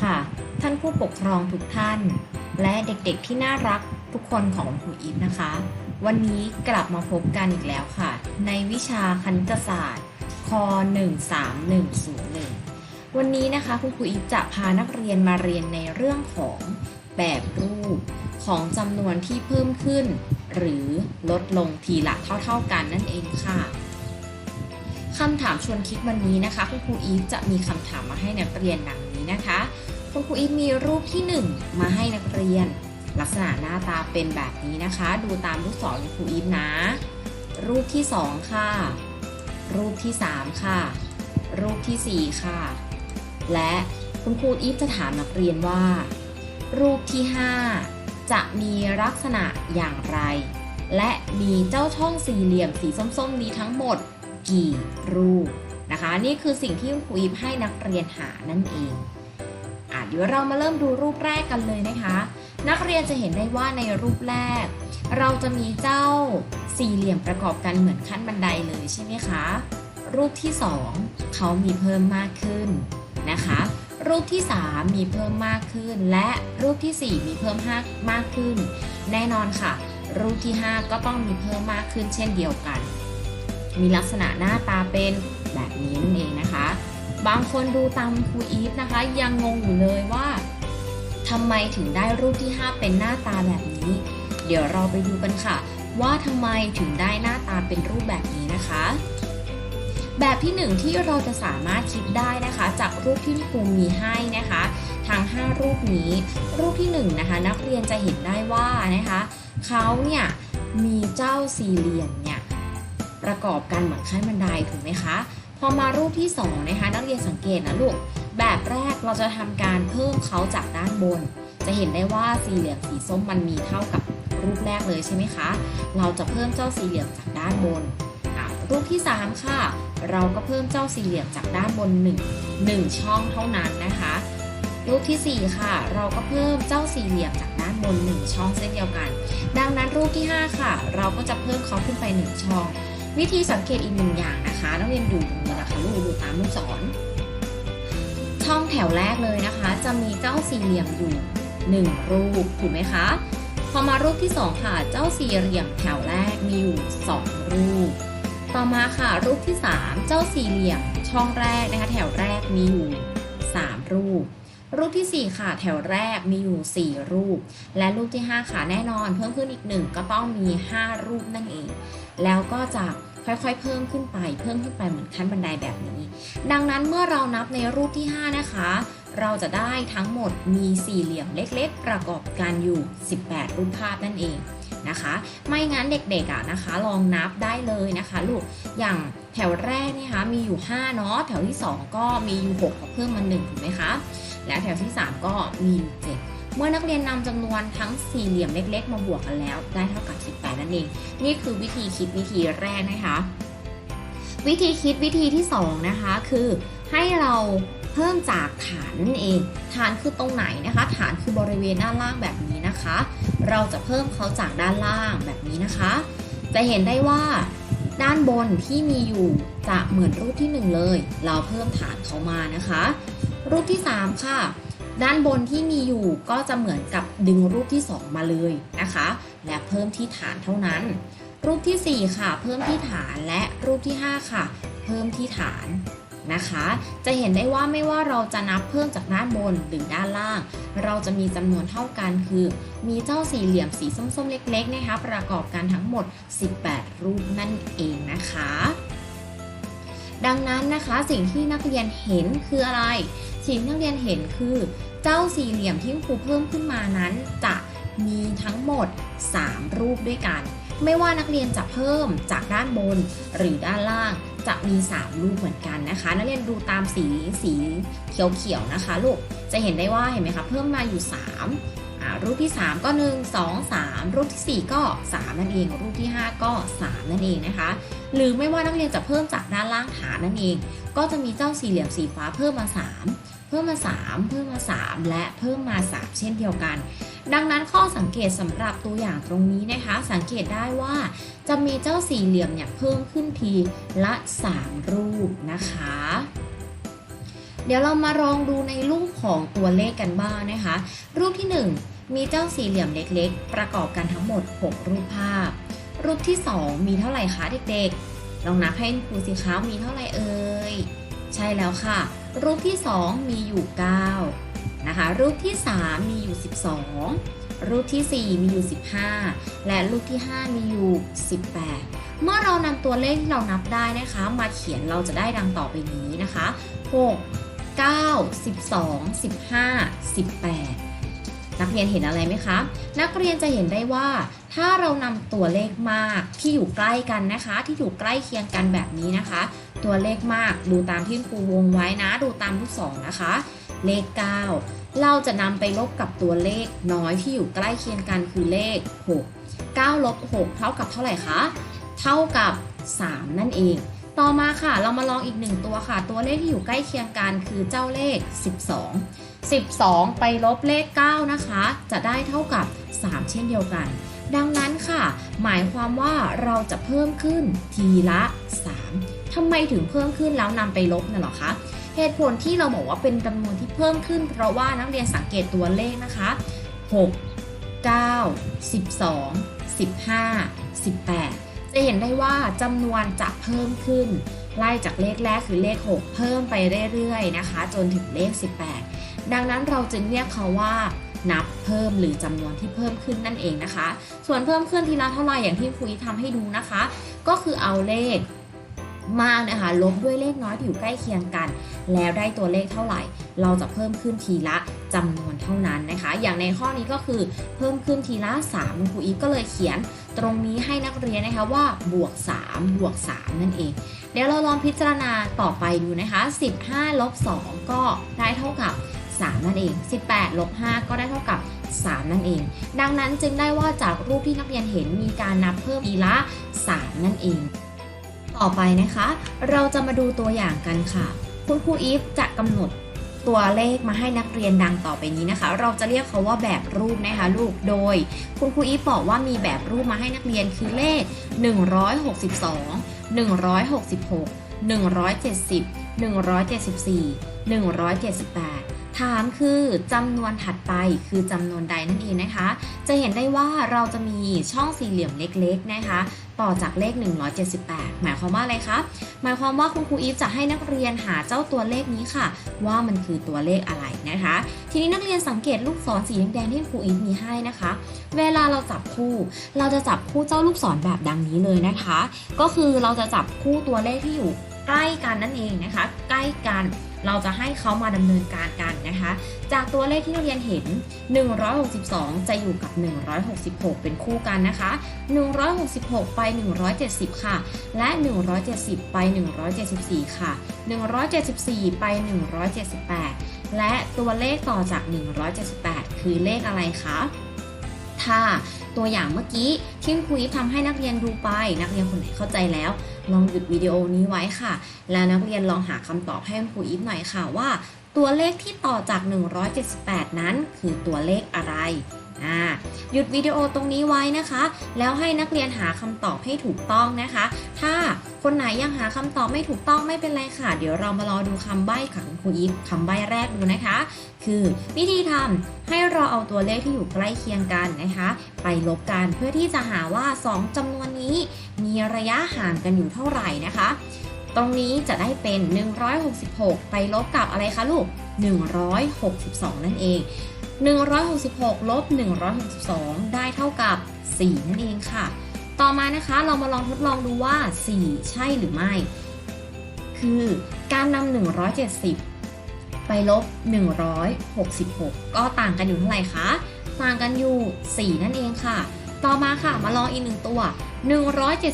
ค่ะ ท่านผู้ปกครองทุกท่าน และเด็กๆที่น่ารักทุกคนของครูอีฟนะคะ วันนี้กลับมาพบกันอีกแล้วค่ะ ในวิชาคณิตศาสตร์ค13101 วันนี้นะคะคุณครูอีฟจะพานักเรียนมาเรียนในเรื่องของแบบรูปของจำนวนที่เพิ่มขึ้น หรือลดลงทีละเท่า ๆกันนั่นเองค่ะคำถามชวนคิดวันนี้นะคะ คุณครูอีฟจะมีคำถามมาให้นักเรียนดัง นะคะคุณครูอีฟมีรูปที่ 1 มาให้นักเรียน ลักษณะหน้าตาเป็นแบบนี้นะคะ ดูตามลูกศรของครูอีฟนะ รูปที่ 2 ค่ะ รูปที่ 3 ค่ะ รูปทีสี่ 4 ค่ะ และคุณครูอีฟจะถามนักเรียนว่า รูปที่ 5 จะมีลักษณะอย่างไร และมีเจ้าช่องสี่เหลี่ยมสีส้มๆนี้ทั้งหมดกี่รูปนะคะ นี่คือสิ่งที่คุณครูอีฟให้นักเรียนหานั่นเอง เดี๋ยวเรามาเริ่มดูรูปแรกกันเลยนะคะ นักเรียนจะเห็นได้ว่าในรูปแรก เราจะมีเจ้าสี่เหลี่ยมประกอบกันเหมือนขั้นบันไดเลยใช่ไหมคะ รูปที่ 2 เขามีเพิ่มมากขึ้นนะคะ รูปที่ 3 มีเพิ่มมากขึ้น และรูปทีสี่4 มีเพิ่มมากขึ้น แน่นอนค่ะ รูปที่ 5 ก็ต้องมีเพิ่มมากขึ้นเช่นเดียวกัน มีลักษณะหน้าตาเป็นแบบนี้นั่นเองนะคะ บางคนดูตามครูอีฟนะคะ ยังงงอยู่เลยว่าทำไมถึงได้รูปที่ 5 เป็นหน้าตาแบบนี้ เดี๋ยวเราไปดูกันค่ะ ว่าทำไมถึงได้หน้าตาเป็นรูปแบบนี้นะคะ แบบที่ 1 ที่เราจะสามารถคิดได้นะคะ จากรูปที่ครูมีให้นะคะทั้ง5รูปนี้ รูปที่1นะคะนักเรียนจะเห็นได้ว่านะคะเขาเนี่ยมีเจ้าสี่เหลี่ยมเนี่ยประกอบกันเหมือนขั้นบันไดถูกไหมคะ พอมารูปที่2นะคะนักเรียนสังเกตนะลูก แบบแรกเราจะทำการเพิ่มเขาจากด้านบน จะเห็นได้ว่าสี่เหลี่ยมสีส้มมันมีเท่ากับรูปแรกเลยใช่ไหมคะ เราจะเพิ่มเจ้าสี่เหลี่ยมจากด้านบน รูปที่ 3 ค่ะ เราก็เพิ่มเจ้าสี่เหลี่ยมจากด้านบน 1 1 ช่องเท่านั้นนะคะ รูปทีสี่4 ค่ะ เราก็เพิ่มเจ้าสี่เหลี่ยมจากด้านบน 1 ช่องเช่นเดียวกัน ดังนั้นรูปที่ 5 ค่ะ เราก็จะเพิ่มเขาขึ้นไป 1 ช่อง วิธีสังเกตอีกหนึ่งอย่างนะคะนักเรียนดูตรงนี้นะคะลูกดูตามลูกศรช่องแถวแรกเลยนะคะ จะมีเจ้าสี่เหลี่ยมอยู่1รูปถูกไหมคะพอมารูปที่2ค่ะเจ้าสี่เหลี่ยมแถวแรกมีอยู่2รูป ต่อมาค่ะรูปที่3เจ้าสี่เหลี่ยมช่องแรกนะคะแถวแรกมีอยู่3รูปรูปทีสี่ 4 ค่ะ แถวแรกมีอยู่ 4 รูป และรูปที่ 5 ค่ะ แน่นอน เพิ่มขึ้นอีก 1 ก็ต้องมี 5 รูปนั่นเอง แล้วก็จะค่อยๆ เพิ่มขึ้นไป เพิ่มขึ้นไปเหมือนขั้นบันไดแบบนี้ ดังนั้นเมื่อเรานับในรูปที่ 5 นะคะ เราจะได้ทั้งหมดมีสี่เหลี่ยมเล็กๆ ประกอบกันอยู่ 18 รูปภาพนั่นเองนะคะ ไม่งั้นเด็กๆอะนะคะ ลองนับได้เลยนะคะลูก อย่างแถวแรกนะคะมีอยู่ 5 เนาะ แถวที่ 2 ก็มีอยู่6ก็เพิ่มมา1ถูกไหมคะ และแถวที่ 3 ก็มีอยู่7 เมื่อนักเรียนนำจำนวนทั้งสี่เหลี่ยมเล็ก ๆ มาบวกกันแล้ว ได้เท่ากับ 18 นั่นเอง นี่คือวิธีคิดวิธีแรกนะคะ วิธีคิดวิธีที่ 2 นะคะ คือให้เราเพิ่มจากฐานนั่นเอง ฐานคือตรงไหนนะคะ ฐานคือบริเวณด้านล่างแบบนี้นะคะ เราจะเพิ่มเขาจากด้านล่างแบบนี้นะคะ จะเห็นได้ว่าด้านบนที่มีอยู่จะเหมือนรูปที่ 1 เลย เราเพิ่มฐานเขามานะคะ รูปที่ 3 ค่ะ ด้านบนที่มีอยู่ก็จะเหมือนกับดึงรูปที่ 2 มาเลยนะคะ และเพิ่มที่ฐานเท่านั้น รูปทีสี่ 4 ค่ะ เพิ่มที่ฐานและรูปที่ 5 ค่ะ เพิ่มที่ฐานนะคะ จะเห็นได้ว่าไม่ว่าเราจะนับเพิ่มจากด้านบนหรือด้านล่าง เราจะมีจำนวนเท่ากันคือ มีเจ้าสี่เหลี่ยมสีส้มๆ เล็กๆนะคะประกอบกันทั้งหมด 18 รูปนั่นเองนะคะดังนั้นนะคะสิ่งที่นักเรียนเห็นคืออะไร สิ่งที่นักเรียนเห็นคือ เจ้าสี่เหลี่ยมที่ครูเพิ่มขึ้นมานั้น จะมีทั้งหมด 3 รูปด้วยกัน ไม่ว่านักเรียนจะเพิ่มจากด้านบนหรือด้านล่างจะมี 3 รูปเหมือนกันนะคะ นักเรียนดูตามสีสีเขียวๆนะคะลูกจะเห็นได้ว่าเห็นไหมคะเพิ่มมาอยู่ 3รูปที่ 3 ก็ 1 2 3 รูปที่ 4 ก็ 3 นั่นเอง รูปที่ 5 ก็ 3 นั่นเองนะคะ หรือไม่ว่านักเรียนจะเพิ่มจากด้านล่างฐานนั่นเอง ก็จะมีเจ้าสี่เหลี่ยมสีฟ้าเพิ่มมา 3 เพิ่มมา 3 เพิ่มมา 3 และเพิ่มมา 3 เช่นเดียวกัน ดังนั้นข้อสังเกตสำหรับตัวอย่างตรงนี้นะคะ สังเกตได้ว่าจะมีเจ้าสี่เหลี่ยมเนี่ยเพิ่มขึ้นทีละ 3 รูปนะคะเดี๋ยวเรามาลองดูในรูปของตัวเลขกันบ้างนะคะ รูปที่ 1 มีเจ้าสี่เหลี่ยมเล็กๆ ประกอบกันทั้งหมด 6 รูปภาพ รูปที่ 2 มีเท่าไหร่คะเด็กๆ ลองนับให้ครูสิคะมีเท่าไหร่เอ่ย ใช่แล้วค่ะ รูปที่ 2 มีอยู่ 9 นะคะ รูปที่ 3 มีอยู่ 12 รูปที่ 4 มีอยู่ 15 และรูปที่ 5 มีอยู่ 18 เมื่อเรานำตัวเลขที่เรานับได้นะคะ มาเขียนเราจะได้ดังต่อไปนี้นะคะ 6 9 12 15 18 นักเรียนเห็นอะไรไหมคะ นักเรียนจะเห็นได้ว่า ถ้าเรานำตัวเลขมากที่อยู่ใกล้กันนะคะ ที่อยู่ใกล้เคียงกันแบบนี้นะคะ ตัวเลขมาก ดูตามที่ครูวงไว้นะ ดูตามลูกศรนะคะ เลข 9 เราจะนำไปลบกับตัวเลขน้อยที่อยู่ใกล้เคียงกันคือเลข 6 9ลบ6เท่ากับเท่าไหร่คะ เท่ากับ 3 นั่นเอง ต่อมาค่ะ เรามาลองอีกหนึ่งตัวค่ะ ตัวเลขที่อยู่ใกล้เคียงกันคือเจ้าเลข 12 12 ไปลบเลข 9 นะคะ จะได้เท่ากับ 3 เช่นเดียวกัน ดังนั้นค่ะ หมายความว่าเราจะเพิ่มขึ้นทีละ 3 ทำไมถึงเพิ่มขึ้นแล้วนำไปลบน่ะหรอคะเหตุผลที่เราบอกว่าเป็นจำนวนที่เพิ่มขึ้น เพราะว่านักเรียนสังเกตตัวเลขนะคะ 6 9 12 15 18 จะเห็นได้ว่าจำนวนจะเพิ่มขึ้น ไล่จากเลขแรกคือเลข 6 เพิ่มไปเรื่อยๆนะคะ จนถึงเลข 18 ดังนั้นเราจึงเรียกเขาว่านับเพิ่มหรือจำนวนที่เพิ่มขึ้นนั่นเองนะคะ ส่วนเพิ่มขึ้นทีละเท่าไหร่อย่างที่ครูทำให้ดูนะคะ ก็คือเอาเลข มากนะคะ ลบด้วยเลขน้อยที่อยู่ใกล้เคียงกัน แล้วได้ตัวเลขเท่าไหร่ เราจะเพิ่มขึ้นทีละจำนวนเท่านั้นนะคะ อย่างในข้อนี้ก็คือเพิ่มขึ้นทีละ3คุณครูอีฟก็เลยเขียนตรงนี้ให้นักเรียนนะคะว่าบวก3บวก3นั่นเอง เดี๋ยวเราลองพิจารณาต่อไปดูนะคะ 15ลบ2ก็ได้เท่ากับ 3 นั่นเอง 18ลบ5ก็ได้เท่ากับ 3 นั่นเอง ดังนั้นจึงได้ว่าจากรูปที่นักเรียนเห็นมีการนับเพิ่มทีละ 3 นั่นเอง ต่อไปนะคะ เราจะมาดูตัวอย่างกันค่ะ คุณครูอีฟจะกำหนดตัวเลขมาให้นักเรียนดังต่อไปนี้นะคะ เราจะเรียกเขาว่าแบบรูปนะคะลูก โดย คุณครูอีฟบอกว่ามีแบบรูปมาให้นักเรียนคือเลข 162 166 170 174 178 ถามคือจำนวนถัดไปคือจำนวนใดนั่นเองนะคะ จะเห็นได้ว่าเราจะมีช่องสี่เหลี่ยมเล็กๆนะคะ ต่อจากเลข 178 หมายความว่าอะไรคะ หมายความว่าคุณครูอีฟจะให้นักเรียนหาเจ้าตัวเลขนี้ค่ะ ว่ามันคือตัวเลขอะไรนะคะ ทีนี้นักเรียนสังเกตลูกศรสีแดงที่ครูอีฟมีให้นะคะ เวลาเราจับคู่ เราจะจับคู่เจ้าลูกศรแบบดังนี้เลยนะคะ ก็คือเราจะจับคู่ตัวเลขที่อยู่ใกล้กันนั่นเองนะคะ ใกล้กัน เราจะให้เขามาดำเนินการกันนะคะ จากตัวเลขที่นักเรียนเห็น 162 จะอยู่กับ 166 เป็นคู่กันนะคะ 166 ไป 170 ค่ะ และ 170 ไป 174 ค่ะ 174 ไป 178 และตัวเลขต่อจาก 178 คือเลขอะไรคะ ค่ะ ตัวอย่างเมื่อกี้ที่ครูอีฟทำให้นักเรียนดูไป นักเรียนคนไหนเข้าใจแล้ว ลองหยุดวิดีโอนี้ไว้ค่ะ แล้วนักเรียนลองหาคำตอบให้ครูอีฟหน่อยค่ะว่า ตัวเลขที่ต่อจาก 178 นั้นคือตัวเลขอะไร หยุดวิดีโอตรงนี้ไว้นะคะ แล้วให้นักเรียนหาคำตอบให้ถูกต้องนะคะ ถ้าคนไหนยังหาคำตอบไม่ถูกต้องไม่เป็นไรค่ะ เดี๋ยวเรามารอดูคำใบ้ของครูอีฟคำใบ้แรกดูนะคะ คือวิธีทำให้เราเอาตัวเลขที่อยู่ใกล้เคียงกันนะคะ ไปลบกันเพื่อที่จะหาว่า 2จำนวนนี้ มีระยะห่างกันอยู่เท่าไหร่นะคะ ตรงนี้จะได้เป็น 166 ไปลบกับอะไรคะลูก 162 นั่นเอง 166ลบ162 ได้เท่ากับ 4 นั่นเองค่ะ ต่อมานะคะเรามาลองทดลองดูว่า 4 ใช่หรือไม่ คือการนำ170 ไปลบ 166 ก็ต่างกันอยู่เท่าไหร่คะ ต่างกันอยู่ 4 นั่นเองค่ะ ต่อมาค่ะมาลองอีกหนึ่งตัว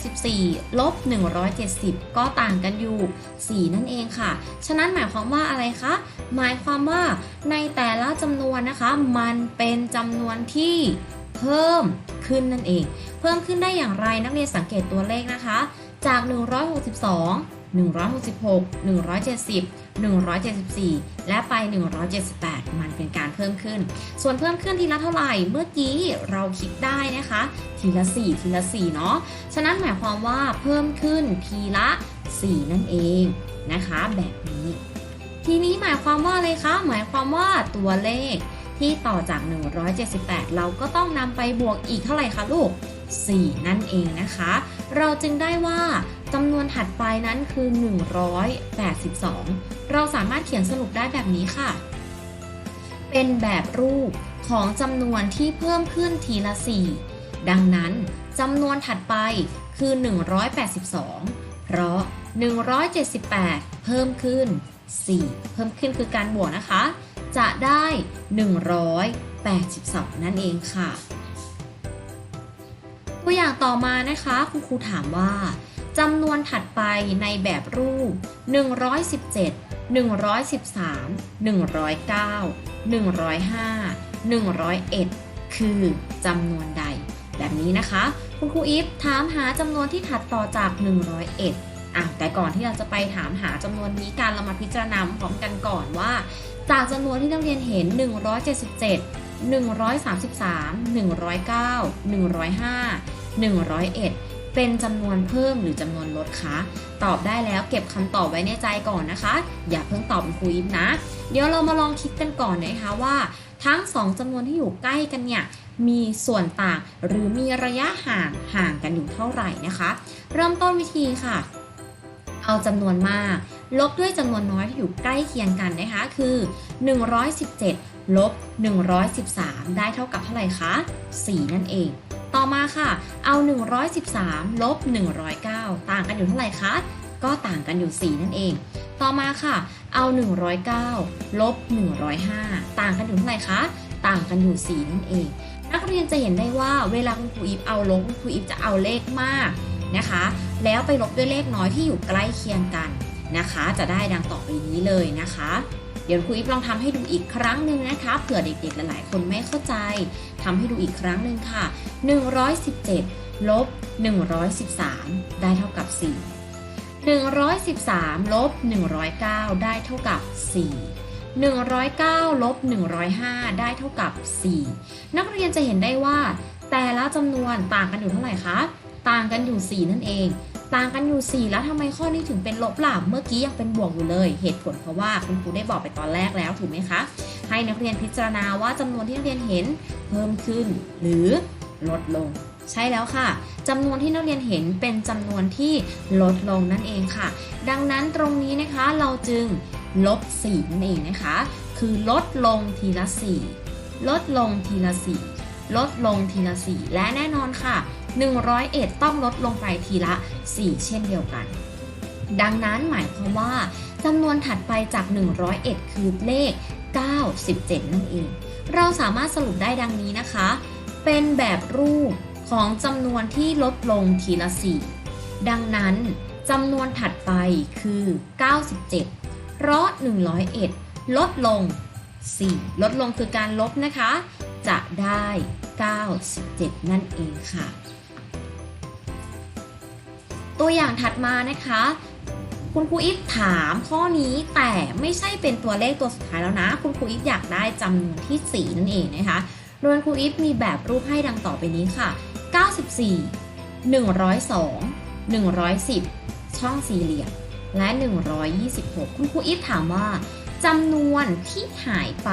174 ลบ 170 ก็ต่างกันอยู่ 4 นั่นเองค่ะ ฉะนั้นหมายความว่าอะไรคะ หมายความว่าในแต่ละจำนวนนะคะ มันเป็นจำนวนที่เพิ่มขึ้นนั่นเอง เพิ่มขึ้นได้อย่างไรนักเรียนสังเกตตัวเลขนะคะ จาก 162 166 170 174 และไป 178 มันเป็นการเพิ่มขึ้น ส่วนเพิ่มขึ้นทีละเท่าไหร่ เมื่อกี้เราคิดได้นะคะ ทีละ 4 ทีละ 4 เนาะ ฉะนั้นหมายความว่าเพิ่มขึ้นทีละ 4 นั่นเองนะคะ แบบนี้ ทีนี้หมายความว่าอะไรคะ หมายความว่าตัวเลขที่ต่อจาก 178 เราก็ต้องนำไปบวกอีกเท่าไหร่คะลูก 4 นั่นเองนะคะ เราจึงได้ว่า จำนวนถัดไปนั้นคือ 182 เราสามารถเขียนสรุปได้แบบนี้ค่ะ เป็นแบบรูปของจำนวนที่เพิ่มขึ้นทีละ 4 ดังนั้นจำนวนถัดไปคือ 182 เพราะ 178 เพิ่มขึ้น 4 เพิ่มขึ้นคือการบวกนะคะ จะได้ 182 นั่นเองค่ะ ตัวอย่างต่อมานะคะ คุณครูถามว่า จำนวนถัดไปในแบบรูป 117 113 109 105 101 คือจำนวนใด แบบนี้นะคะ คุณครูอีฟถามหาจำนวนที่ถัดต่อจาก 101อะแต่ก่อนที่เราจะไปถามหาจำนวนนี้การเรามาพิจารณาพร้อมกันก่อนว่า จากจำนวนที่นักเรียนเห็น 177 133 109 105 101 เป็นจำนวนเพิ่มหรือจำนวนลดคะตอบได้แล้วเก็บคำตอบไว้ในใจก่อนนะคะ อย่าเพิ่งตอบครูอิฟนะ เดี๋ยวเรามาลองคิดกันก่อนนะคะว่า ทั้ง 2จำนวนที่อยู่ใกล้กันเนี่ยมีส่วนต่างหรือมีระยะห่างห่างกันอยู่เท่าไหร่นะคะ เริ่มต้นวิธีค่ะ เอาจำนวนมาก ลบด้วยจำนวนน้อยที่อยู่ใกล้เคียงกันนะคะ คือ 117 ลบ 113 ได้เท่ากับเท่าไหร่คะ 4 นั่นเอง ต่อมาค่ะ เอา 113 ลบ 109 ต่างกันอยู่เท่าไหร่คะ ก็ต่างกันอยู่ 4 นั่นเอง ต่อมาค่ะ เอา 109 ลบ 105 ต่างกันอยู่เท่าไหร่คะ ต่างกันอยู่ 4 นั่นเอง นักเรียนจะเห็นได้ว่าเวลาคุณครูอีฟเอาลบคุณครูอีฟจะเอาเลขมากนะคะ แล้วไปลบด้วยเลขน้อยที่อยู่ใกล้เคียงกันนะคะ จะได้ดังต่อไปนี้เลยนะคะ เดี๋ยวครูอีฟลองทำให้ดูอีกครั้งหนึ่งนะคะเผื่อเด็กๆ หลายๆ คนไม่เข้าใจทำให้ดูอีกครั้งหนึ่งค่ะ 117 ลบ 113 ได้เท่ากับ 4 113 ลบ 109 ได้เท่ากับ 4 109ลบ105 ได้เท่ากับ 4 นักเรียนจะเห็นได้ว่า แต่ละจำนวนต่างกันอยู่เท่าไหร่คะ ต่างกันอยู่ 4 นั่นเอง ต่างกันอยู่ 4 แล้วทำไมข้อนี้ถึงเป็นลบล่ะเมื่อกี้ยังเป็นบวกอยู่เลย เหตุผลเพราะว่าคุณครูได้บอกไปตอนแรกแล้วถูกไหมคะ ให้นักเรียนพิจารณาว่าจำนวนที่นักเรียนเห็นเพิ่มขึ้น หรือลดลง ใช่แล้วค่ะจำนวนที่นักเรียนเห็นเป็นจำนวนที่ลดลงนั่นเองค่ะ ดังนั้นตรงนี้นะคะเราจึงลบ 4 นั่นเองนะคะ คือลดลงทีละ 4 ลดลงทีละ 4 ลดลงทีละ 4 และแน่นอนค่ะ 101 ต้องลดลงไปทีละ 4 เช่นเดียวกัน ดังนั้นหมายความว่าจำนวนถัดไปจาก 101 คือเลข 97 นั่นเอง เราสามารถสรุปได้ดังนี้นะคะ เป็นแบบรูปของจำนวนที่ลดลงทีละ 4 ดังนั้นจำนวนถัดไปคือ 97 เพราะ 101 ลดลง 4 ลดลงคือการลบนะคะ จะได้ 97 นั่นเองค่ะ ตัวอย่างถัดมานะคะ คุณครูอิฟถามข้อนี้แต่ไม่ใช่เป็นตัวเลขตัวสุดท้ายแล้วนะ คุณครูอิฟอยากได้จำนวนที่4นั่นเองนะคะโดยครูอิฟมีแบบรูปให้ดังต่อไปนี้ค่ะ 94 102 110 ช่องสี่เหลี่ยมและ 126 คุณครูอิฟถามว่าจำนวนที่หายไป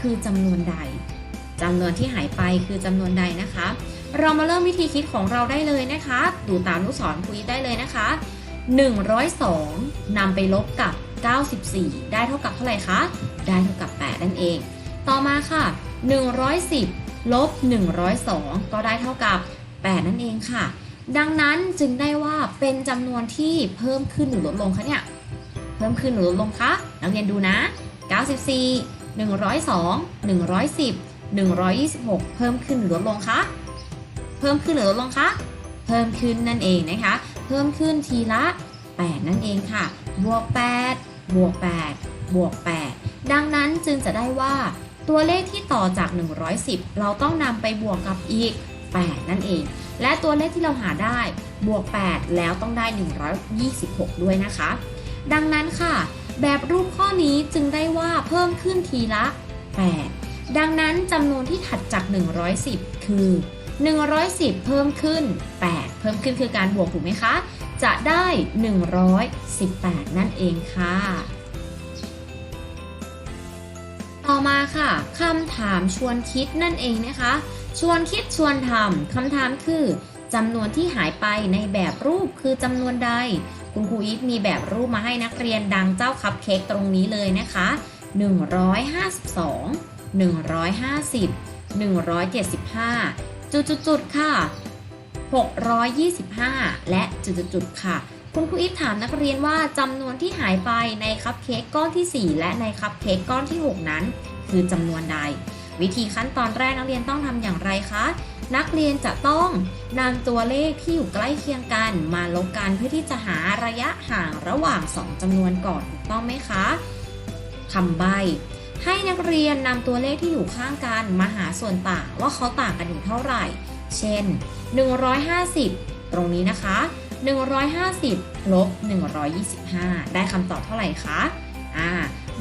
คือจำนวนใดจำนวนที่หายไปคือจำนวนใดนะคะ เรามาเริ่มวิธีคิดของเราได้เลยนะคะ ดูตามลูกศรครูอิฟได้เลยนะคะ 102นำไปลบกับ 94 ได้เท่ากับเท่าไหร่คะ ได้เท่ากับ 8 นั่นเอง ต่อมาค่ะ 110 ลบ 102 ก็ได้เท่ากับ 8 นั่นเองค่ะ ดังนั้นจึงได้ว่าเป็นจำนวนที่เพิ่มขึ้นหรือลดลงคะเนี่ย เพิ่มขึ้นหรือลดลงคะ นักเรียนดูนะ 94 102 110 126 เพิ่มขึ้นหรือลดลงคะ เพิ่มขึ้นหรือลดลงคะ เพิ่มขึ้นนั่นเองนะคะ เพิ่มขึ้นทีละ 8 นั่นเองค่ะ บวก 8 บวก 8 บวก 8 ดังนั้นจึงจะได้ว่า ตัวเลขที่ต่อจาก 110 เราต้องนำไปบวกกับอีก 8 นั่นเอง และตัวเลขที่เราหาได้ บวก 8 แล้วต้องได้ 126 ด้วยนะคะ ดังนั้นค่ะ แบบรูปข้อนี้จึงได้ว่าเพิ่มขึ้นทีละ 8 ดังนั้นจำนวนที่ถัดจาก 110 คือ 110 เพิ่มขึ้น 8 เพิ่มขึ้นคือการบวกถูกไหมคะ จะได้ 118 นั่นเองค่ะ ต่อมาค่ะคำถามชวนคิดนั่นเองนะคะ ชวนคิดชวนทำคำถามคือจำนวนที่หายไปในแบบรูปคือจำนวนใด คุณครูอีฟมีแบบรูปมาให้นักเรียนดังเจ้าคัพเค้กตรงนี้เลยนะคะ 152 150 175 จุดๆๆค่ะ 625 และจุดๆๆค่ะ คุณครูอีฟถามนักเรียนว่าจำนวนที่หายไปในคัพเค้กก้อนที่ 4 และในคัพเค้กก้อนที่ 6 นั้น คือจำนวนใด วิธีขั้นตอนแรกนักเรียนต้องทำอย่างไรคะนักเรียนจะต้องนำตัวเลขที่อยู่ใกล้เคียงกันมาลบกันเพื่อที่จะหาระยะห่างระหว่าง 2จำนวนก่อนถูกต้องไหมคะคำใบ ให้นักเรียนนำตัวเลขที่อยู่ข้างกันมาหาส่วนต่างว่าเขาต่างกันอยู่เท่าไหร่ เช่น 150 ตรงนี้นะคะ 150ลบ125 ได้คำตอบเท่าไหร่คะอ่า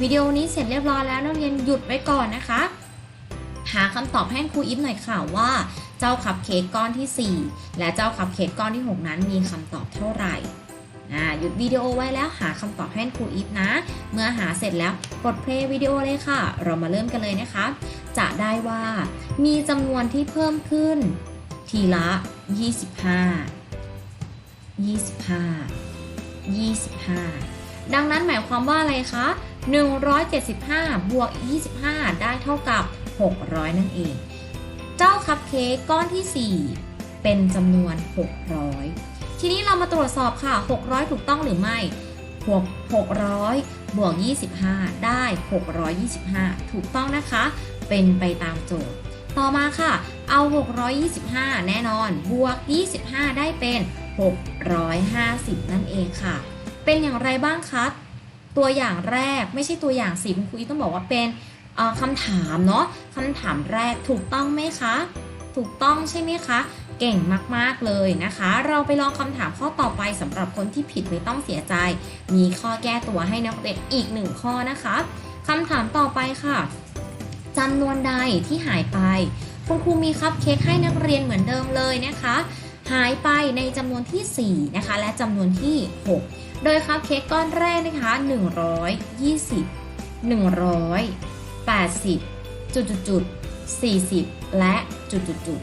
วิดีโอนี้เสร็จเรียบร้อยแล้วนักเรียนหยุดไว้ก่อนนะคะ หาคำตอบให้ครูอิฟหน่อยค่ะว่า เจ้าคัพเค้กก้อนที่ 4 และเจ้าคัพเค้กก้อนที่ 6 นั้นมีคำตอบเท่าไหร่ หยุดวิดีโอไว้แล้วหาคำตอบให้ครูอิฟนะ เมื่อหาเสร็จแล้วกดเพลย์วิดีโอเลยค่ะ เรามาเริ่มกันเลยนะคะ จะได้ว่ามีจำนวนที่เพิ่มขึ้น ทีละ 25 25 25ดังนั้นหมายความว่าอะไรคะ 175 บวก 25 ได้เท่ากับ 600 นั่นเอง เจ้าคัพเค้กก้อนที่ 4 เป็นจำนวน 600 ทีนี้เรามาตรวจสอบค่ะ 600 ถูกต้องหรือไม่บวก600 บวก 25 ได้ 625 ถูกต้องนะคะ เป็นไปตามโจทย์ ต่อมาค่ะ เอา 625 แน่นอน บวก 25 ได้เป็น 650 นั่นเองค่ะ เป็นอย่างไรบ้างคะตัวอย่างแรกไม่ใช่ตัวอย่างสิคุณครูอีต้องบอกว่าเป็นคำถามเนาะคำถามแรกถูกต้องไหมคะ ถูกต้องใช่ไหมคะ เก่งมากๆเลยนะคะ เราไปลองคำถามข้อต่อไปสำหรับคนที่ผิดไม่ต้องเสียใจ มีข้อแก้ตัวให้นักเรียนอีกหนึ่งข้อนะคะคำถามต่อไปค่ะจำนวนใดที่หายไป คุณครูมีคัพเค้กให้นักเรียนเหมือนเดิมเลยนะคะ หายไปในจำนวนที่ 4 นะคะ และจำนวนที่ 6 โดยคัพเค้กก้อนแรกนะคะ 120 180 จุดจุดจุด40 และ จุดจุดจุด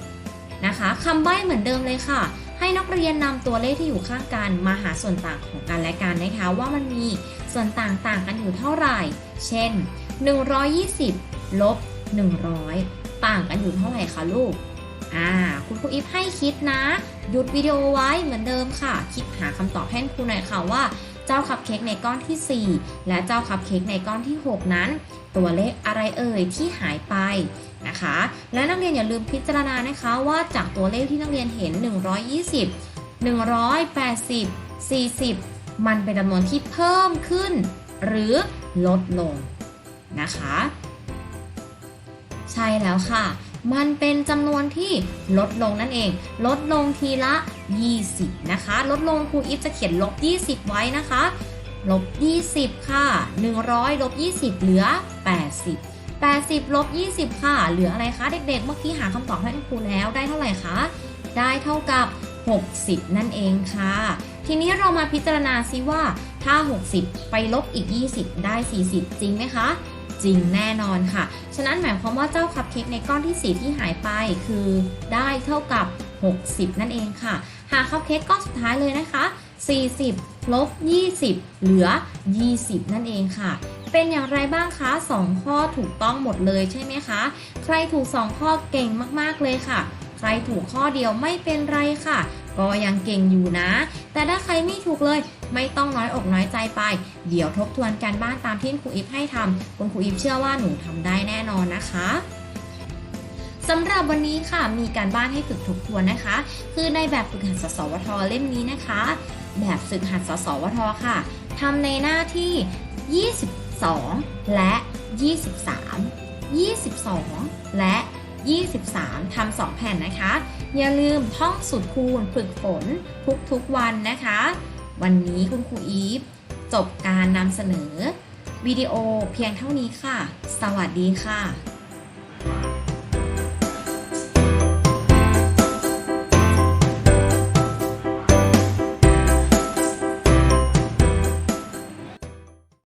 นะคะคำใบ้เหมือนเดิมเลยค่ะ ให้นักเรียนนำตัวเลขที่อยู่ข้างกันมาหาส่วนต่างของกันและกันนะคะ ว่ามันมีส่วนต่างต่างกันอยู่เท่าไหร่ เช่น 120ลบ100 ต่างกันอยู่เท่าไหร่คะลูกอ่าคุณครูอีฟให้คิดนะ หยุดวิดีโอไว้เหมือนเดิมค่ะ คิดหาคำตอบให้ครูหน่อยค่ะว่าเจ้าคัพเค้กในก้อนที่ 4 และเจ้าคัพเค้กในก้อนที่ 6 นั้น ตัวเลขอะไรเอ่ยที่หายไป นะคะ และนักเรียนอย่าลืมพิจารณานะคะว่าจากตัวเลขที่นักเรียนเห็น 120 180 40 มันเป็นจำนวนที่เพิ่มขึ้น หรือลดลงนะคะ ใช่แล้วค่ะ มันเป็นจำนวนที่ลดลงนั่นเอง ลดลงทีละ 20 นะคะ ลดลงครูอีฟจะเขียนลบ 20 ไว้นะคะลบ 20 ค่ะ 100ลบ20 เหลือ 80 80ลบ20 ค่ะ เหลืออะไรคะ เด็กๆ เมื่อกี้หาคำตอบให้ครูแล้วได้เท่าไหร่คะ ได้เท่ากับ 60 นั่นเองค่ะ ทีนี้เรามาพิจารณาซิว่าถ้า 60 ไปลบอีก 20 ได้ 40 จริงไหมคะ จริงแน่นอนค่ะ ฉะนั้นหมายความว่าเจ้าคัพเค้กในก้อนที่ 4 ที่หายไปคือได้เท่ากับ 60 นั่นเองค่ะ หาคัพเค้กก้อนสุดท้ายเลยนะคะ 40ลบ20 เหลือ 20 นั่นเองค่ะ เป็นอย่างไรบ้างคะ 2 ข้อถูกต้องหมดเลยใช่ไหมคะ ใครถูก 2 ข้อเก่งมากๆเลยค่ะ ใครถูกข้อเดียวไม่เป็นไรค่ะ ก็ยังเก่งอยู่นะ แต่ถ้าใครไม่ถูกเลย ไม่ต้องน้อยอกน้อยใจไป เดี๋ยวทบทวนการบ้านตามที่ครูอิฟให้ทำคุณครูอิฟเชื่อว่าหนูทำได้แน่นอนนะคะสำหรับวันนี้ค่ะมีการบ้านให้ฝึกทบทวนนะคะ คือในแบบฝึกหัดสสวทเล่มนี้นะคะ แบบฝึกหัดสสวทค่ะทำในหน้าที่ 22 และ 23 22 และ 23ทำสองแผ่นนะคะ อย่าลืมท่องสูตรคูณฝึกฝนทุกๆวันนะคะ วันนี้คุณครูอีฟจบการนำเสนอวิดีโอเพียงเท่านี้ค่ะ สวัสดีค่ะ